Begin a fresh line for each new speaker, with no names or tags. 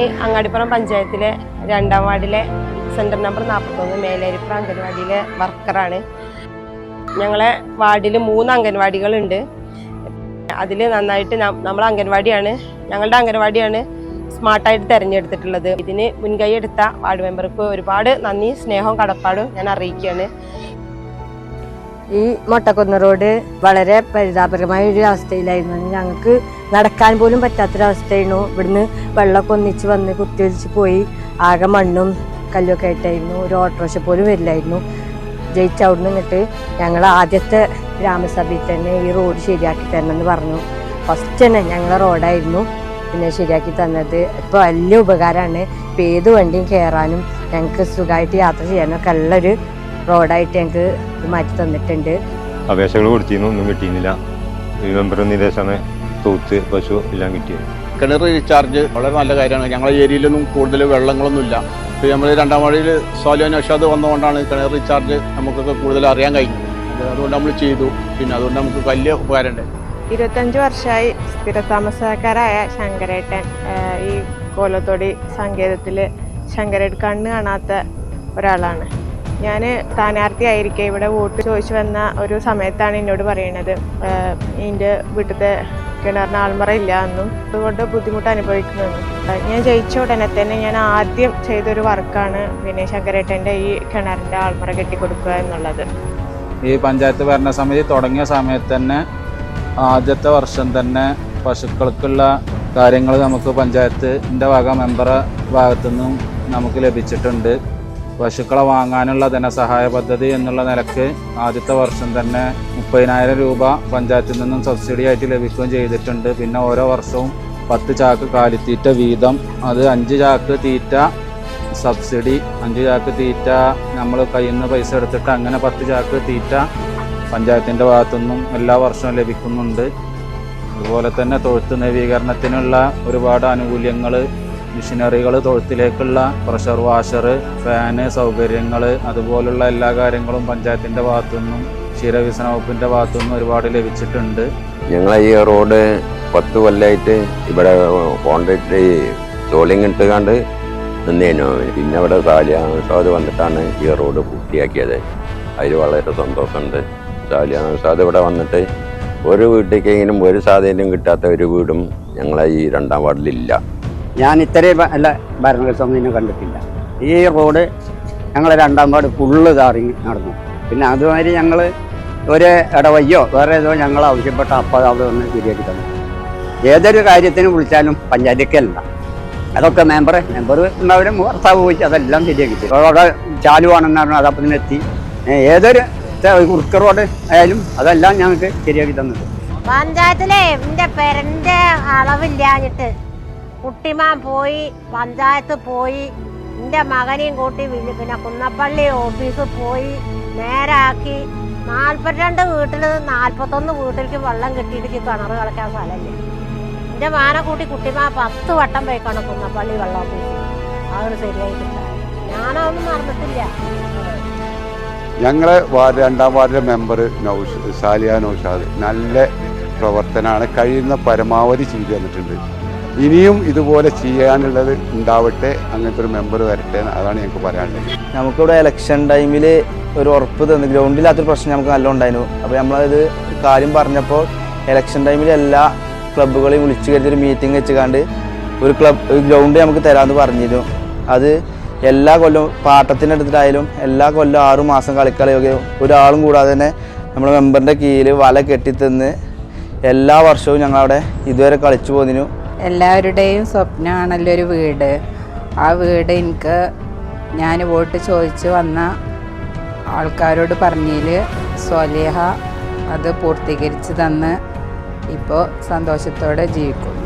അങ്ങാടിപ്പുറം പഞ്ചായത്തിലെ രണ്ടാം വാർഡിലെ സെന്റർ നമ്പർ നാൽപ്പത്തൊന്ന് മേലേരിപ്പുറം അംഗൻവാടിയിലെ വർക്കറാണ്. ഞങ്ങളെ വാർഡിൽ മൂന്ന് അംഗൻവാടികളുണ്ട്. അതിൽ നന്നായിട്ട് നമ്മൾ അംഗൻവാടിയാണ്. ഞങ്ങളുടെ അംഗൻവാടിയാണ് സ്മാർട്ടായിട്ട് തിരഞ്ഞെടുത്തിട്ടുള്ളത്. ഇതിന് മുൻകൈ എടുത്ത വാർഡ് മെമ്പർക്ക് ഒരുപാട് നന്ദി സ്നേഹവും കടപ്പാടും ഞാൻ അറിയിക്കുകയാണ്.
ഈ മൊട്ടക്കുന്ന് റോഡ് വളരെ പരിതാപകരമായ ഒരു അവസ്ഥയിലായിരുന്നു. ഞങ്ങൾക്ക് നടക്കാൻ പോലും പറ്റാത്തൊരവസ്ഥയായിരുന്നു. ഇവിടുന്ന് വെള്ളമൊക്കെ ഒന്നിച്ച് വന്ന് കുത്തിയൊലിച്ച് പോയി. ആകെ മണ്ണും കല്ലൊക്കെ ആയിട്ടായിരുന്നു. ഒരു ഓട്ടോറിക്ഷ പോലും വരില്ലായിരുന്നു. ജയിച്ച അവിടുന്ന് ഇങ്ങോട്ട് ഞങ്ങൾ ആദ്യത്തെ ഗ്രാമസഭയിൽ തന്നെ ഈ റോഡ് ശരിയാക്കി തരണമെന്ന് പറഞ്ഞു. ഫസ്റ്റ് തന്നെ ഞങ്ങളെ റോഡായിരുന്നു പിന്നെ ശരിയാക്കി തന്നത്. ഇപ്പോൾ വലിയ ഉപകാരമാണ് ഇപ്പം ഏത് വണ്ടിയും കയറാനും ഞങ്ങൾക്ക് സുഖമായിട്ട് യാത്ര ചെയ്യാനൊക്കെ ഉള്ളൊരു റോഡായിട്ട് ഞങ്ങൾക്ക് മാറ്റി തന്നിട്ടുണ്ട്.
അപേക്ഷകൾ കൊടുത്തിരുന്നു. ഒന്നും കിട്ടിയിരുന്നില്ല. ഈ മെമ്പർ നിർദ്ദേശമാണ് തൂത്ത് പശു എല്ലാം കിട്ടിയത്
കിണർ റീചാർജ് വളരെ നല്ല കാര്യമാണ്. ഞങ്ങളുടെ ഏരിയയിലൊന്നും കൂടുതൽ വെള്ളങ്ങളൊന്നുമില്ല. ഇപ്പോൾ നമ്മൾ രണ്ടാം വഴിയിൽ സോലിയോ നഷാദ് വന്നുകൊണ്ടാണ് കിണർ റീചാർജ് നമുക്കൊക്കെ കൂടുതൽ അറിയാൻ കഴിഞ്ഞത്. അത് അതുകൊണ്ട് നമ്മൾ ചെയ്തു. പിന്നെ അതുകൊണ്ട് നമുക്ക് വലിയ ഉപകാരമുണ്ട്.
ഇരുപത്തഞ്ച് വർഷമായി സ്ഥിരതാമസക്കാരായ ശങ്കരേട്ടൻ ഈ കോലത്തോടി സങ്കേതത്തിൽ ശങ്കരേട്ട് കണ്ണ് കാണാത്ത ഒരാളാണ്. ഞാൻ സ്ഥാനാർത്ഥിയായിരിക്കെ ഇവിടെ വോട്ട് ചോദിച്ചു വന്ന ഒരു സമയത്താണ് എന്നോട് പറയണത്. എന്റെ വീട്ടിലത്തെ കിണറിന് ആൾമറ ഇല്ല എന്നും. അതുകൊണ്ട് ബുദ്ധിമുട്ട് അനുഭവിക്കുന്നു ഞാൻ ജയിച്ച ഉടനെ തന്നെ ഞാൻ ആദ്യം ചെയ്തൊരു വർക്കാണ് പിന്നെ ശങ്കരേട്ടന്റെ ഈ കിണറിന്റെ ആൾമറ കെട്ടിക്കൊടുക്കുക എന്നുള്ളത്.
ഈ പഞ്ചായത്ത് ഭരണസമിതി തുടങ്ങിയ സമയത്ത് തന്നെ ആദ്യത്തെ വർഷം തന്നെ പശുക്കൾക്കുള്ള കാര്യങ്ങൾ നമുക്ക് പഞ്ചായത്തിന്റെ ഭാഗം മെമ്പർ ഭാഗത്തു നിന്നും നമുക്ക് ലഭിച്ചിട്ടുണ്ട്. പശുക്കളെ വാങ്ങാനുള്ള ധനസഹായ പദ്ധതി എന്നുള്ള നിലയ്ക്ക് ആദ്യത്തെ വർഷം തന്നെ മുപ്പതിനായിരം രൂപ പഞ്ചായത്തിൽ നിന്നും സബ്സിഡി ആയിട്ട് ലഭിക്കുകയും ചെയ്തിട്ടുണ്ട്. പിന്നെ ഓരോ വർഷവും പത്ത് ചാക്ക് കാലിത്തീറ്റ വീതം. അത് അഞ്ച് ചാക്ക് തീറ്റ സബ്സിഡി അഞ്ച് ചാക്ക് തീറ്റ നമ്മൾ കയ്യിൽ നിന്ന് പൈസ എടുത്തിട്ട് അങ്ങനെ പത്ത് ചാക്ക് തീറ്റ പഞ്ചായത്തിന്റെ ഭാഗത്തുനിന്നും എല്ലാ വർഷവും ലഭിക്കുന്നുണ്ട്. അതുപോലെ തന്നെ തൊഴുത്ത് നവീകരണത്തിനുള്ള ഒരുപാട് ആനുകൂല്യങ്ങൾ മെഷീനറികൾ തൊഴുത്തിലേക്കുള്ള പ്രഷർ വാഷർ ഫാന് സൗകര്യങ്ങൾ അതുപോലുള്ള എല്ലാ കാര്യങ്ങളും പഞ്ചായത്തിന്റെ ഭാഗത്തുനിന്നും ക്ഷീരവികസന വകുപ്പിന്റെ ഭാഗത്തുനിന്നും ഒരുപാട് ലഭിച്ചിട്ടുണ്ട്.
ഞങ്ങൾ ഈ റോഡ് പത്ത് കൊല്ലമായിട്ട് ഇവിടെ കോൺക്രീറ്റ് സോളിങ് ഇട്ടുകാണ്ട് നിന്നേനു. പിന്നെ ഇവിടെ സാലിയാസാദ് വന്നിട്ടാണ് ഈ റോഡ് പൂർത്തിയാക്കിയത്. അതിൽ വളരെ സന്തോഷമുണ്ട്. സാലിയാസാദ് ഇവിടെ വന്നിട്ട് ഒരു വീട്ടിലേക്കെങ്കിലും ഒരു സാധനം കിട്ടാത്ത ഒരു വീടും ഞങ്ങളെ ഈ രണ്ടാം വാർഡിലില്ല.
ഞാൻ ഇത്രയും അല്ല ഭരണസമിതിനെ കണ്ടിട്ടില്ല. ഈ റോഡ് ഞങ്ങൾ രണ്ടാം പാട് ഫുള്ള് താറി നടന്നു. പിന്നെ അതുമാതിരി ഞങ്ങൾ ഒരു ഇടവയ്യോ വേറെ ഏതോ ഞങ്ങൾ ആവശ്യപ്പെട്ട അപ്പോൾ അവിടെ ഒന്ന് ശരിയാക്കി തന്നു. ഏതൊരു കാര്യത്തിന് വിളിച്ചാലും പഞ്ചായത്തിക്കല്ല അതൊക്കെ മെമ്പർ മെമ്പർ ഉണ്ടാവരും ഭർത്താവ് പോയി അതെല്ലാം ശരിയാക്കി അവിടെ ചാലുവാണെന്ന് പറഞ്ഞു എത്തി. ഏതൊരു കുറുക്ക് റോഡ് ആയാലും അതെല്ലാം ഞങ്ങൾക്ക് ശരിയാക്കി തന്നിട്ടുണ്ട്.
പഞ്ചായത്തിലെ എന്റെ പേരന്റെ അളവില്ലാഞ്ഞിട്ട് കുട്ടിമാൻ പോയി പഞ്ചായത്ത് പോയി എന്റെ മകനെയും കൂട്ടി പിന്നെ കുന്നപ്പള്ളി ഓഫീസിൽ പോയി നേരാക്കി. നാൽപ്പത്തിരണ്ട് വീട്ടിൽ നാൽപ്പത്തൊന്ന് വീട്ടിലേക്ക് വെള്ളം കിട്ടിയിട്ട് കിണർ കളയ്ക്കാൻ സ്ഥലമില്ല. എന്റെ മാനെ കൂട്ടി കുട്ടിമാ പത്ത് വട്ടം പോയിക്കാണ് കുന്നപ്പള്ളി വെള്ളം ഓഫീസിൽ. അതൊരു ശരിയായിട്ടില്ല. ഞാനൊന്നും മറന്നിട്ടില്ല.
ഞങ്ങളെ വാർഡ് രണ്ടാം വാർഡിലെ മെമ്പർ നൗഷ് സാലിയ നൗഷാദ് നല്ല പ്രവർത്തനമാണ് കഴിയുന്ന പരമാവധി ചെയ്തു തന്നിട്ടുണ്ട്. ഇനിയും ഇതുപോലെ ചെയ്യാനുള്ളത് ഉണ്ടാവട്ടെ അങ്ങനത്തെ ഒരു മെമ്പർ വരട്ടെ അതാണ് ഞങ്ങൾക്ക് പറയാനുള്ളത്.
നമുക്കിവിടെ ഇലക്ഷൻ ടൈമിൽ ഒരു ഉറപ്പ് തന്നു. ഗ്രൗണ്ടില്ലാത്തൊരു പ്രശ്നം നമുക്ക് നല്ല ഉണ്ടായിരുന്നു. അപ്പോൾ നമ്മളത് കാര്യം പറഞ്ഞപ്പോൾ ഇലക്ഷൻ ടൈമിൽ എല്ലാ ക്ലബ്ബുകളെയും വിളിച്ചു കരുതി ഒരു മീറ്റിംഗ് വെച്ചുകാണ്ട് ഒരു ക്ലബ് ഒരു ഗ്രൗണ്ട് നമുക്ക് തരാമെന്ന് പറഞ്ഞിരുന്നു. അത് എല്ലാ കൊല്ലവും പാട്ടത്തിന്റെ അടുത്തിട്ടായാലും എല്ലാ കൊല്ലം ആറു മാസം കളിക്കളയൊക്കെ ഒരാളും കൂടാതെ തന്നെ നമ്മുടെ മെമ്പറിന്റെ കീഴിൽ വല കെട്ടിത്തന്ന് എല്ലാ വർഷവും ഞങ്ങളവിടെ ഇതുവരെ കളിച്ചു പോന്നിനു
എല്ലാവരുടെയും സ്വപ്നമാണല്ലോ ഒരു വീട്. ആ വീട് എനിക്ക് ഞാൻ വോട്ട് ചോദിച്ചു വന്ന ആൾക്കാരോട് പറഞ്ഞതിൽ സ്വലേഹ അത് പൂർത്തീകരിച്ച് തന്ന് ഇപ്പോൾ സന്തോഷത്തോടെ ജീവിക്കും